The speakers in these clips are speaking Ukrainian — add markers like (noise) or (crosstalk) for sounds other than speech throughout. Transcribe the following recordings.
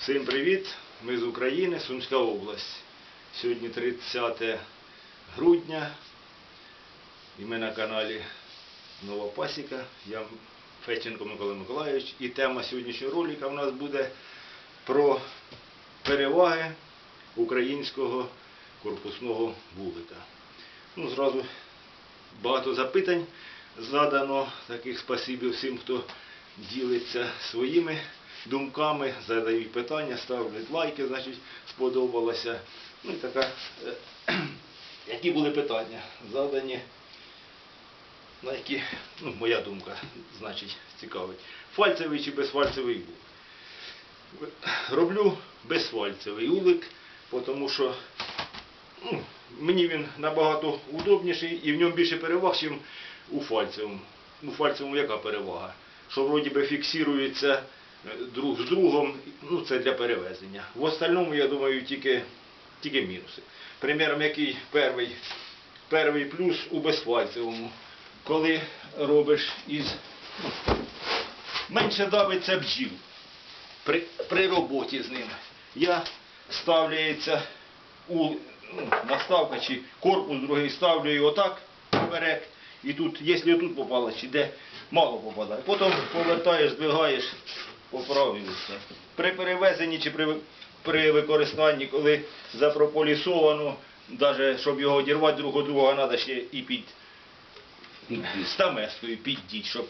Всім привіт! Ми з України, Сумська область. Сьогодні 30 грудня і ми на каналі Нова Пасіка. Я Феченко Микола Миколайович. І тема сьогоднішнього ролика в нас буде про переваги українського корпусного вулика. Ну, зразу багато запитань задано. Таких спасибі всім, хто ділиться своїми думками, задають питання, ставлять лайки, значить, сподобалося. Ну і така, е, (clears throat) які були питання задані, на які, ну, моя думка, значить, цікавить. Фальцевий чи безфальцевий вулик. Роблю безфальцевий улик, тому що ну, мені він набагато удобніший і в ньому більше переваг, ніж у фальцевому. У фальцевому яка перевага? Що вроді би фіксується друг з другом, ну це для перевезення. В остальному, я думаю, тільки, тільки мінуси. Приміром, який перший, перший плюс у безфальцевому, коли робиш із ну, менше давиться бджіл при, при роботі з ним. Я ставляється у ну, наставка чи корпус другий ставлю його так поперек. І тут, якщо тут попало, чи де мало попадає. Потім повертаєш, здвигаєш, поправив. При перевезенні чи при, при використанні, коли запрополісовано, навіть щоб його одірвати друг від друга, треба ще і під стамескою піддіть, щоб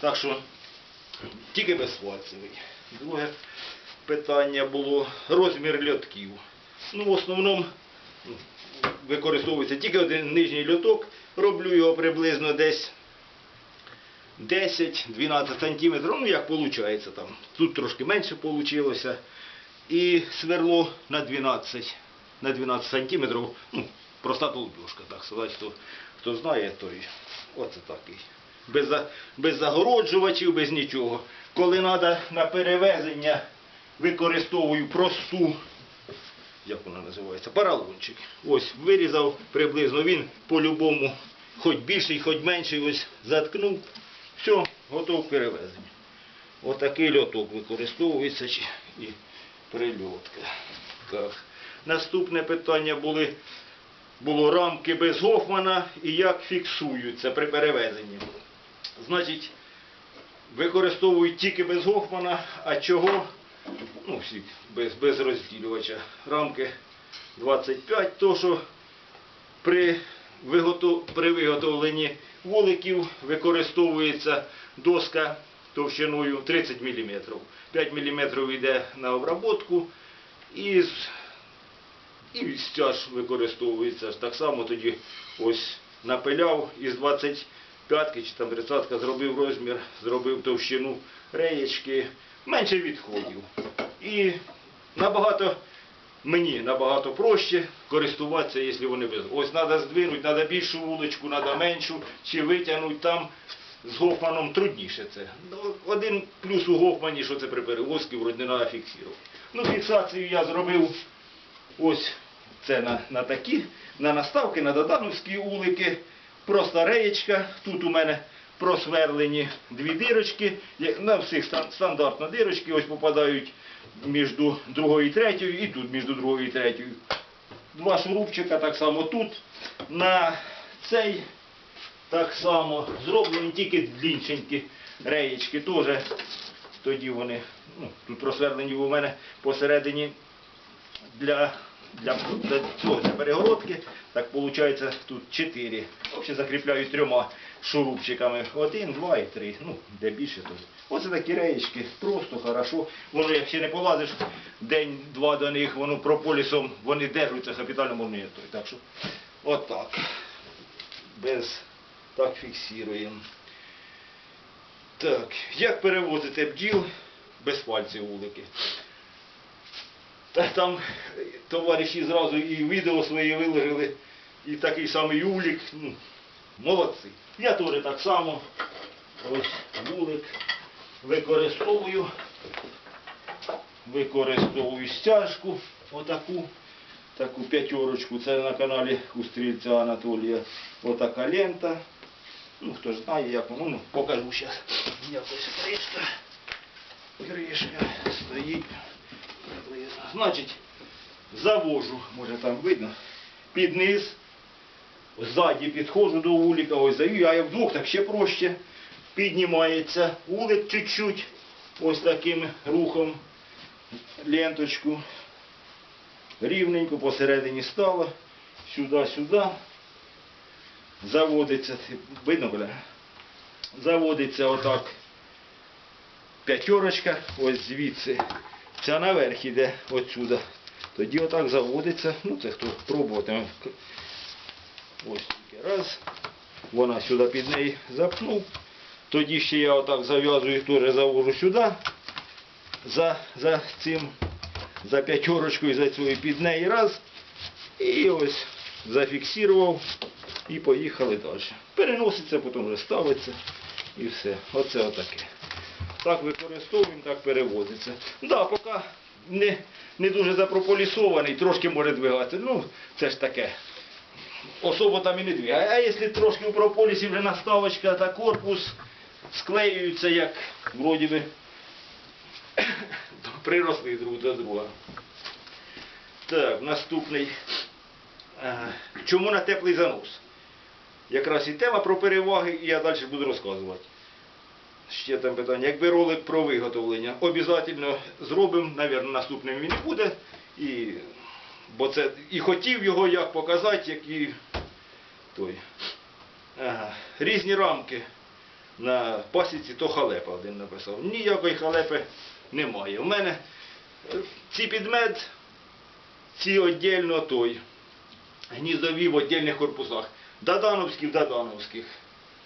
так що тільки безфальцевий. Друге питання було розмір льотків. Ну, в основному використовується тільки один нижній льоток. Роблю його приблизно десь 10-12 сантиметрів. Ну, як виходить там. Тут трошки менше вийшло. І сверло на 12, на 12 сантиметрів. Ну, проста толбюшка, так сказати. Хто, хто знає, той оце такий. Без, без загороджувачів, без нічого. Коли треба на перевезення, використовую просту, як вона називається, поролончик. Ось вирізав приблизно він по-любому, хоч більший, хоч менший, ось заткнув. Все, готов к перевезенню. Отакий льоток використовується і прильотка. Так. Наступне питання були, було рамки без Гофмана і як фіксуються при перевезенні. Значить, використовують тільки без Гофмана, а чого? Ну, всі без, без розділювача. Рамки 25, то що при. При виготовленні вуликів використовується доска товщиною 30 мм. 5 мм йде на обработку і, стяж використовується. Так само тоді ось напиляв із 25 чи там 30 зробив розмір, зробив товщину реєчки, менше відходів. І набагато мені набагато проще користуватися, якщо вони без. Ось треба здвинути, треба більшу вуличку, треба меншу, чи витягнути там. З Гофманом трудніше це. Ну, Один плюс у Гофмані, що це при перевозці, вроді не треба фіксувати. Ну, фіксацію я зробив ось це на, на такі, на наставки, на додановські улики. Просто реєчка. Тут у мене просверлені дві дирочки. На всіх стан- стандартно дирочки ось попадають між другою і третьою, і тут між другою і третьою. Два шурупчика так само тут. На цей так само зроблені тільки дліншенькі реєчки теж. Тоді вони, ну, тут просверлені у мене посередині для, для, для, цього, для перегородки. Так виходить тут чотири. Взагалі закріпляю трьома шурупчиками. Один, два і три. Ну, де більше, то. Оце такі реєчки, просто хорошо. Воно, якщо не полазиш день-два до них, воно прополісом, вони держаться капітально можна Так що, отак. Без, так фіксуємо. Так, як перевозити бджіл без пальців вулики? Та там е, товариші зразу і відео свої виложили, і такий самий улік. Ну, молодці. Я теж так само ось вулик використовую. Використовую стяжку, отаку, таку п'ятерочку. Це на каналі у стрільця Анатолія. Отака лента. Ну, хто знає, як ну, покажу зараз. Якось кришка. Кришка стоїть. Значить, завожу, може там видно, під низ, ззаді підходжу до вулика, ось даю, а я вдвох так ще проще. Піднімається вулик чуть-чуть, ось таким рухом ленточку. Рівненько посередині стало, сюди-сюди. Заводиться, видно, бля? Заводиться отак п'ятерочка, ось звідси. Ця наверх іде отсюда. Тоді отак заводиться. Ну це хто пробуватиме. Ось тільки раз. Вона сюди під неї запнув. Тоді ще я отак зав'язую, теж завожу сюди. За, за цим, за п'ятерочкою, за цією під неї раз. І ось зафіксував і поїхали далі. Переноситься, потім вже ставиться і все. Оце отаке. Так використовуємо, так перевозиться. Да, поки не, не дуже запрополісований, трошки може двигатися. Ну, це ж таке. Особо там і не двигає. А якщо трошки у прополісі вже наставочка та корпус склеюються, як вроді би (coughs) приросли друг до друга. Так, наступний. Чому на теплий занос? Якраз і тема про переваги, і я далі буду розказувати. Ще там питання. Якби ролик про виготовлення, обов'язково зробимо, мабуть, наступним він буде. І, бо це і хотів його як показати, як і той. Ага. Різні рамки на пасіці, то халепа один написав. Ніякої халепи немає. У мене е, ці підмет, ці віддільно той. Гніздові в віддільних корпусах. Дадановські в Дадановських.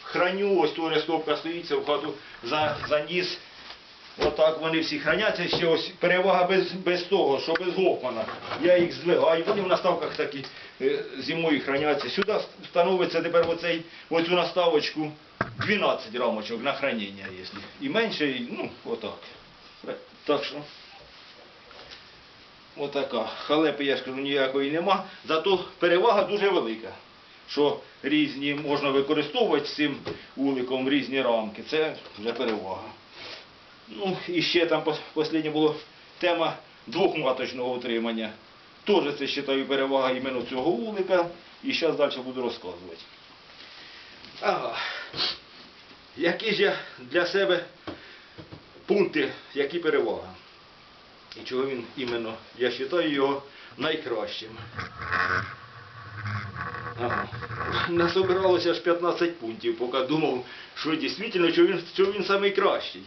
Храню, ось тут рестовка стоїться в хату за, заніс. Отак вони всі храняться. Ще ось перевага без, без того, що без Гофмана. Я їх здвигаю, вони в наставках такі е, зимою храняться. Сюди встановиться тепер оцей, оцю наставочку 12 рамочок на хранення, якщо. І менше, ну, отак. Так що. Отака. Халепи, я ж кажу, ніякої нема. Зато перевага дуже велика. Що різні можна використовувати з цим уликом різні рамки. Це вже перевага. Ну, і ще там останнє було тема двохматочного утримання. Теж це вважаю перевага іменно цього улика. І зараз далі буду розказувати. Ага. Які ж я для себе пункти, які перевага? І чого він іменно, я вважаю його найкращим. Насобиралося аж 15 пунктів, поки думав, що дійсно, що він, що він найкращий.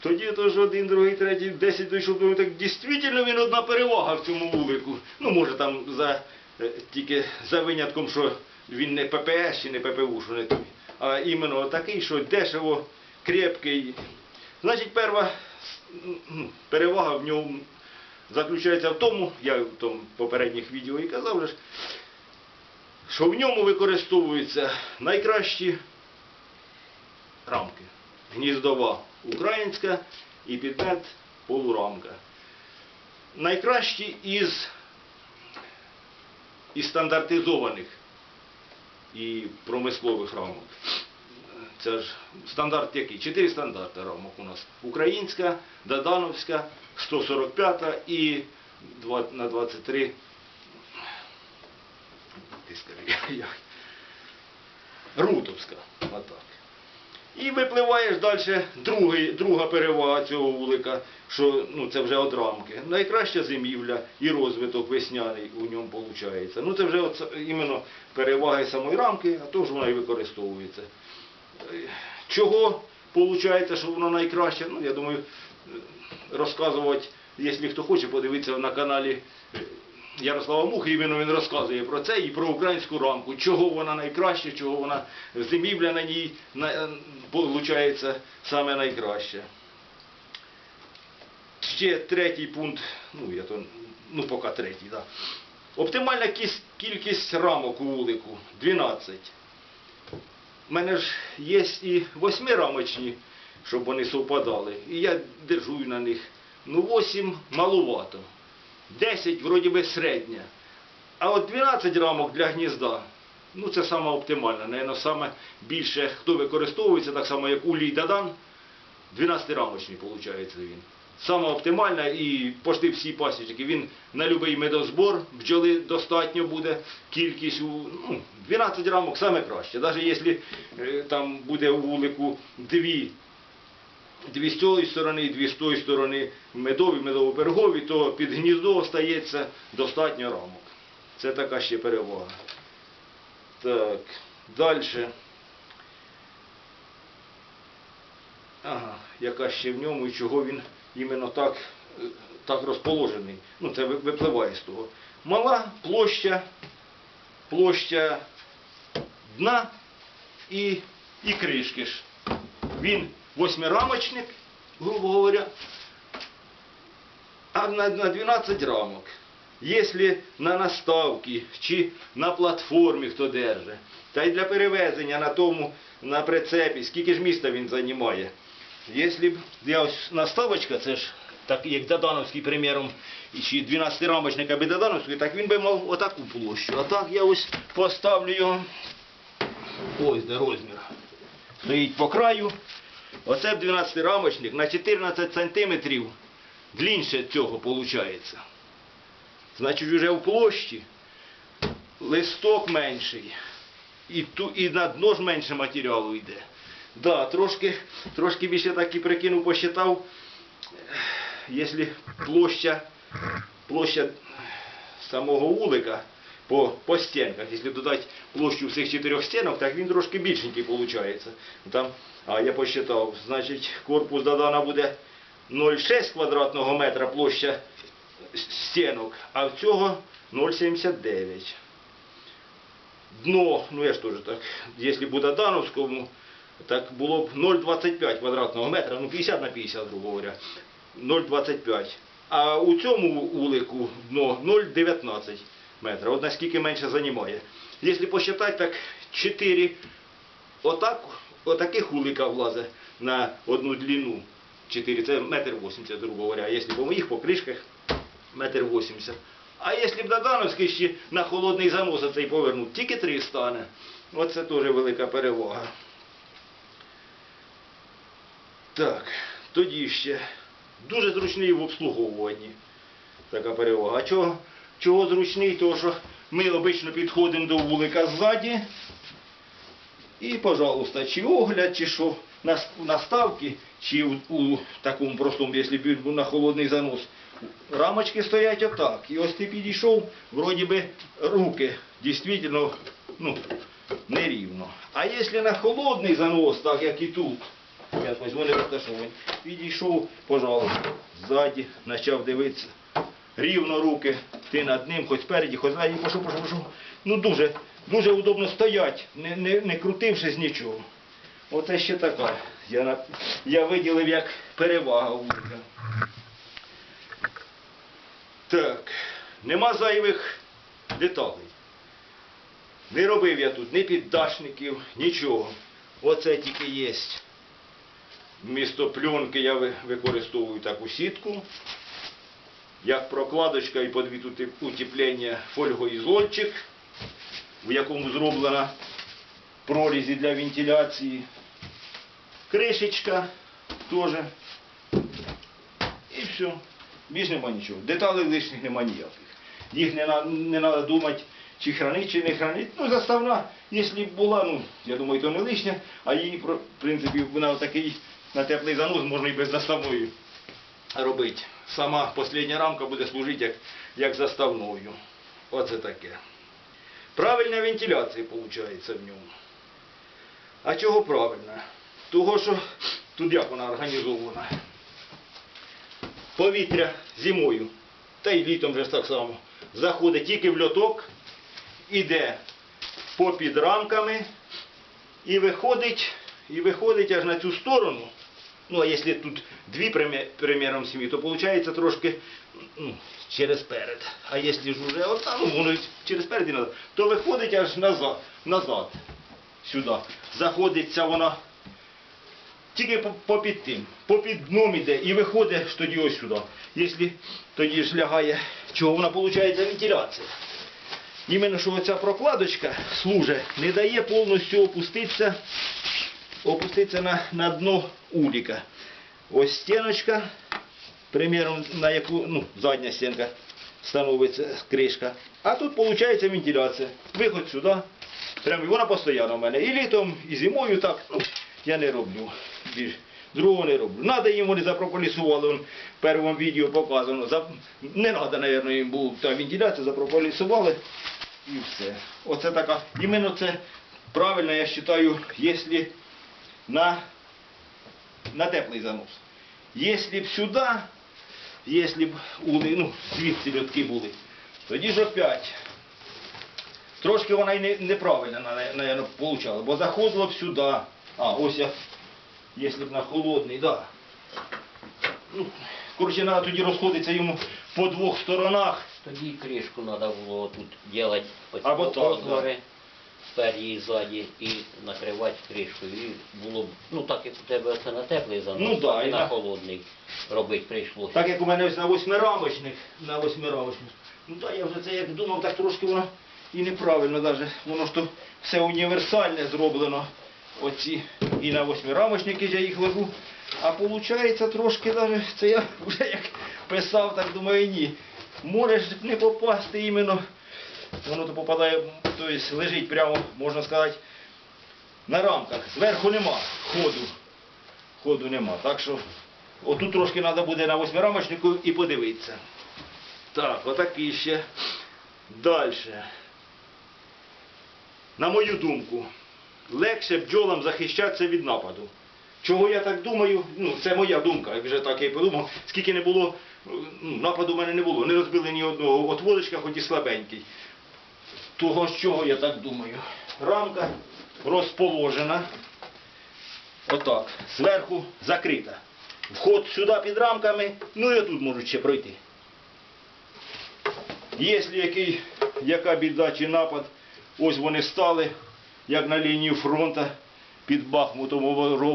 Тоді теж один, другий, третій, 10 дійшов, думаю, так дійсно він одна перевага в цьому вулику. Ну, може там за, е, тільки за винятком, що він не ППС чи не ППУ, що не той. А іменно такий, що дешево, крепкий. Значить, перша ну, перевага в ньому заключається в тому, я в тому попередніх відео і казав, ж, що в ньому використовуються найкращі рамки. Гніздова українська і підмет полурамка. Найкращі із, із стандартизованих і промислових рамок. Це ж стандарт який? Чотири стандарти рамок у нас. Українська, Дадановська, 145 і на 23. Скажи. (laughs) Рутовська. Отак. І випливаєш далі другий, друга перевага цього вулика, що ну, це вже од рамки. Найкраща зимівля і розвиток весняний у ньому виходить. Ну це вже от, іменно переваги самої рамки, а то ж вона і використовується. Е, Чого виходить, що воно найкраще? Ну, я думаю, е, розказувати, якщо хто хоче, подивитися на каналі е, Ярослава Мухи, іменно він розказує про це і про українську рамку, чого вона найкраща, чого вона зимівля на ній виходить саме найкраще. Ще третій пункт, ну я то, ну поки третій, да. Оптимальна кількість рамок у вулику 12. У мене ж є і восьмирамочні, щоб вони совпадали. І я держую на них. Ну, 8 маловато. 10 вроді би середня. А от 12 рамок для гнізда, ну це саме оптимальне. Наверно, саме більше, хто використовується, так само як улій Дадан, 12 рамочний виходить він. сама оптимальна і пошти всі пасічки. Він на будь-який медозбор бджоли достатньо буде. Кількість ну, 12 рамок саме краще. Навіть якщо е, там буде у вулику дві дві з цієї сторони, дві з тої сторони медові, медово-бергові, то під гніздо остається достатньо рамок. Це така ще перевага. Так, далі. Ага, яка ще в ньому і чого він іменно так, так розположений. Ну, це випливає з того. Мала площа, площа дна і, і кришки ж. Він восьмирамочник, грубо говоря, а на, на 12 рамок. Якщо на наставці чи на платформі хто держить, та й для перевезення на тому, на прицепі, скільки ж міста він займає. Якщо б я ось наставочка, це ж так як Додановський приміром, чи 12-рамочник аби Додановський, так він би мав отаку площу. А так я ось поставлю його. Ось де розмір. Стоїть по краю. Оце 12-рамочник на 14 сантиметрів длінше цього виходить. Значить, вже в площі листок менший. І, ту, і на дно ж менше матеріалу йде. Да, трошки, трошки більше так і прикинув, посчитав, якщо площа, площа самого вулика по, по стінках, якщо додати площу всіх чотирьох стінок, так він трошки більшенький виходить. Там, а я посчитав, значить корпус Дадана буде 0,6 квадратного метра площа стінок, а в цього 0,79. Дно, ну я ж теж так, якщо буде Дановському, так було б 0,25 квадратного метра, ну 50 на 50, грубо говоря, 0,25. А у цьому улику дно 0,19 метра, от наскільки менше займає. Якщо посчитати, так 4 отак, отаких улика влазить на одну длину. 4, це метр 80, грубо говоря, якщо по моїх покришках метр 80. А якщо б Додановський ще на холодний занос цей повернув, тільки 3 стане. Оце теж велика перевага. Так, тоді ще дуже зручний в обслуговуванні. Така перевага. А чого, чого зручний? Тому що ми обично підходимо до вулика ззаді. І, пожалуйста, чи огляд, чи що на, на чи у, у такому простому, якщо на холодний занос. Рамочки стоять отак. І ось ти підійшов, вроді би руки дійсно ну, нерівно. А якщо на холодний занос, так як і тут, якось вони розташовані, підійшов, пожалуйста, ззаді, почав дивитися. Рівно руки, ти над ним, хоч спереді, хоч ззаді, пішов, пішов, пішов. Ну дуже, дуже удобно стоять, не, не, не крутившись нічого. Оце ще така. Я, я виділив як перевага. Так, нема зайвих деталей. Не робив я тут ні піддашників, нічого. Оце тільки є. Вмісто пленки я використовую таку сітку. Як прокладочка і під від утеплення фольгоізольчик, в якому зроблена прорізі для вентиляції. Кришечка теж. І все. Більш нема нічого. Деталей лишніх нема ніяких. Їх не треба думати, чи хранить, чи не хранить. Ну, заставна, якщо б була, ну, я думаю, то не лишня, а її, в принципі, вона такий на теплий занос можна і без заставної робити. Сама остання рамка буде служити як, як заставною. Оце таке. Правильна вентиляція виходить в ньому. А чого правильна? Того, що тут як вона організована. Повітря зимою, та й літом вже так само, заходить тільки в льоток, іде попід рамками і виходить, і виходить аж на цю сторону. Ну, а якщо тут дві примі- приміром сім'ї, то виходить трошки ну, через перед. А якщо ж уже отам, ну, воно через перед і назад, то виходить аж назад, назад сюди. Заходиться вона тільки попід тим, попід дном іде і виходить тоді ось сюди. Якщо тоді ж лягає, чого вона виходить вентиляція. Іменно що оця прокладочка служить, не дає повністю опуститися, опуститися на, на дно уліка. Ось стіночка приміром, на яку ну, задня стінка становиться кришка. А тут виходить вентиляція. Виход сюди. Прямо вона постійно в мене. І літом, і зимою так. Ну, я не роблю. Другого не роблю. Надо їм вони запрополісували, в першому відео показано. За... Не треба, мабуть, їм був та вентиляція, запрополісували і все. Оце така. Іменно це правильно, я вважаю, якщо на, на теплий занос. Якщо б сюди, якщо б ули, ну, звідси льотки були, тоді ж опять. Трошки вона і не, неправильно, наверное, получала, бо заходила б сюди. А, ось я, якщо б на холодний, да. Ну, коротше, треба тоді розходитися йому по двох сторонах. Тоді кришку треба було тут робити Або так, і ззаді і накривати кришкою. І було б, ну так як у тебе це на теплий занос, Ну, да, так і і на- на холодний робити прийшлося. Так як у мене ось на восьмирамочних, на восьмирамочних. Ну так я вже це як думав, так трошки воно і неправильно даже. Воно ж то все універсальне зроблено. Оці і на восьмирамочники я їх ложу. А виходить трошки даже, це я (laughs) вже як писав, так думаю, ні. Можеш не попасти іменно. Воно то попадає, тобто лежить прямо, можна сказати, на рамках. Зверху нема ходу. Ходу нема. Так що отут трошки треба буде на восьмирамочнику і подивитися. Так, отакий ще. Далі. На мою думку, легше бджолам захищатися від нападу. Чого я так думаю? Ну, це моя думка, як вже так я й подумав. Скільки не було, ну, нападу в мене не було. Не розбили ні одного от водочка, хоч і слабенький. Того з чого я так думаю. Рамка розположена. Отак. Зверху закрита. Вход сюди під рамками, ну і тут можуть ще пройти. Якщо який, яка біда чи напад, ось вони стали, як на лінію фронту, під Бахмутом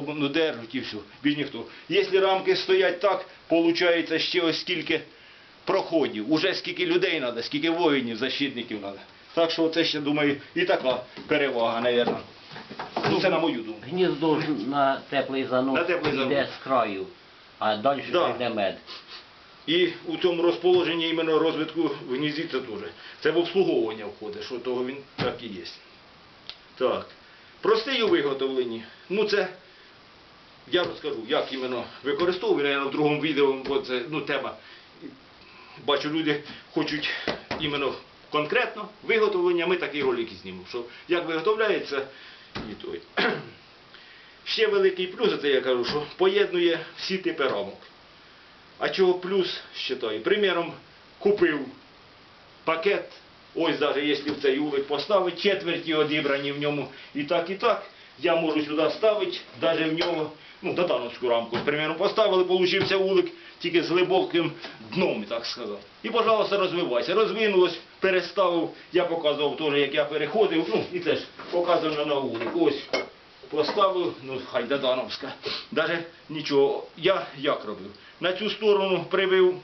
ну, держать і все, більш ніхто. Якщо рамки стоять так, виходить ще ось скільки проходів, уже скільки людей треба, скільки воїнів, защитників треба. Так що це ще, думаю, і така перевага, мабуть. Ну, це на мою думку. Гніздо ж на теплий занос На теплий занос. йде з краю, а далі Да. йде мед. І у цьому розположенні іменно розвитку в гнізді це теж. Це в обслуговування входить, що того він так і є. Так. Простий у виготовленні. Ну це я розкажу, як іменно використовую, наверное, в другому відео, бо це ну, тема. Бачу, люди хочуть іменно конкретно виготовлення, ми такий ролик і знімемо. Що як виготовляється і той. (clears throat) Ще великий плюс, це я кажу, що поєднує всі типи рамок. А чого плюс считаю? Приміром, купив пакет, ось навіть якщо в цей улик поставити, четверті одібрані в ньому і так, і так, я можу сюди ставити, навіть в нього, ну, додановську рамку, приміром, поставили, получився улик тільки з глибоким дном, так сказати. І, пожалуйста, розвивайся. Розвинулось, переставив, я показував теж, як я переходив, ну, і теж показано на улик. Ось поставив, ну хай Додановська. Даже нічого. Я як робив? На цю сторону привив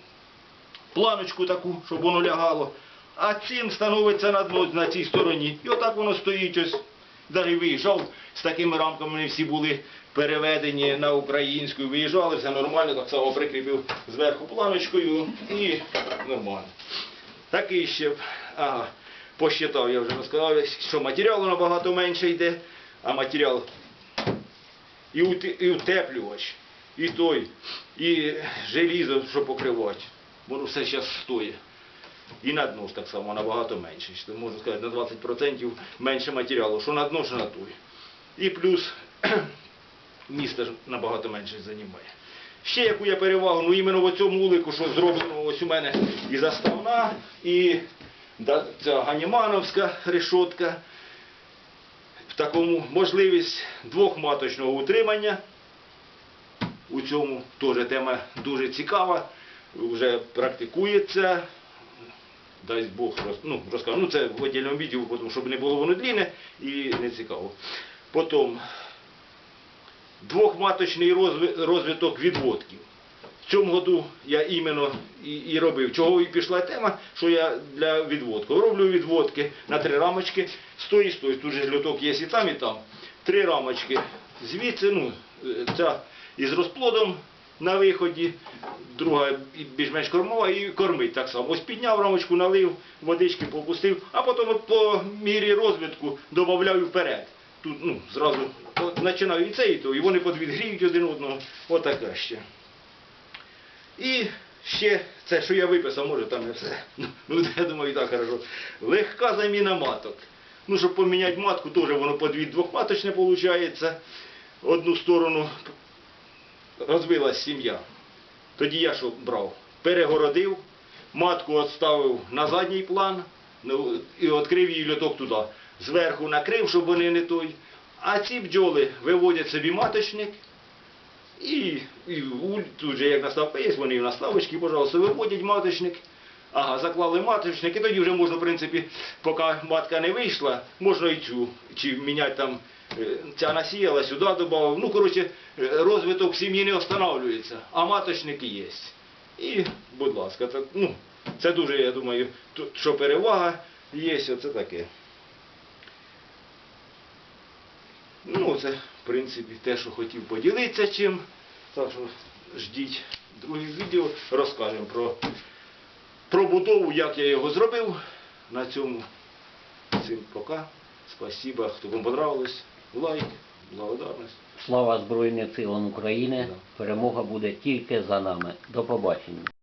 планочку таку, щоб воно лягало, а цим становиться на дно на цій стороні. І отак воно стоїть ось. Навіть виїжджав, з такими рамками вони всі були переведені на українську, виїжджали, все нормально, так само прикріпив зверху планочкою і нормально. Такий ще, ага, посчитав, я вже розказав, що матеріалу набагато менше йде, а матеріал і утеплювач, і той, і желізо, що покривати. Воно все зараз стоїть. І на дно ж так само набагато менше. Можна сказати, на 20% менше матеріалу, що на дно, що на той. І плюс (clears throat) місто набагато менше займає. Ще яку я перевагу, ну іменно в цьому улику, що зроблено ось у мене і заставна, і ця ганімановська решотка. В такому можливість двохматочного утримання. У цьому теж тема дуже цікава, вже практикується. Дасть Бог роз, ну, розкажу. Ну, це в віддільному відео, щоб не було воно длинне і не цікаво. Потім двохматочний розвиток відводків. В цьому году я іменно і, і робив. Чого і пішла тема, що я для відводку. Роблю відводки на три рамочки, з тої, з. Тут же льоток є і там, і там. Три рамочки. Звідси, ну, е, ця із розплодом на виході, друга більш-менш кормова і кормить так само. Ось підняв рамочку, налив, водички попустив, а потім по мірі розвитку додаю вперед. Тут ну, зразу починаю і це, і то, і вони подвідгріють один одного. Отаке ще. І ще це, що я виписав, може там не все. (laughs) Ну, я думаю, і так хорошо. Легка заміна маток. Ну, щоб поміняти матку, теж воно по дві двохматочне виходить. Одну сторону розвилась сім'я. Тоді я що брав? Перегородив, матку відставив на задній план ну, і відкрив її льоток туди. Зверху накрив, щоб вони не той. А ці бджоли виводять собі маточник, і, і тут же як наставка є, вони в наставочки, пожалуйста, виводять маточник. Ага, заклали маточник, і тоді вже можна, в принципі, поки матка не вийшла, можна і цю, чи міняти там, ця насіяла, сюди додав. Ну, коротше, е, розвиток сім'ї не встановлюється, а маточник є. І, будь ласка, так, ну, це дуже, я думаю, тут, що перевага є, оце таке. Ну, це, в принципі, те, що хотів поділитися чим. Так що ждіть друге відео, розкажемо про, про будову, як я його зробив. На цьому всім пока. Спасибо, хто вам понравилось. Лайк, благодарність. Слава Збройним силам України. Да. Перемога буде тільки за нами. До побачення.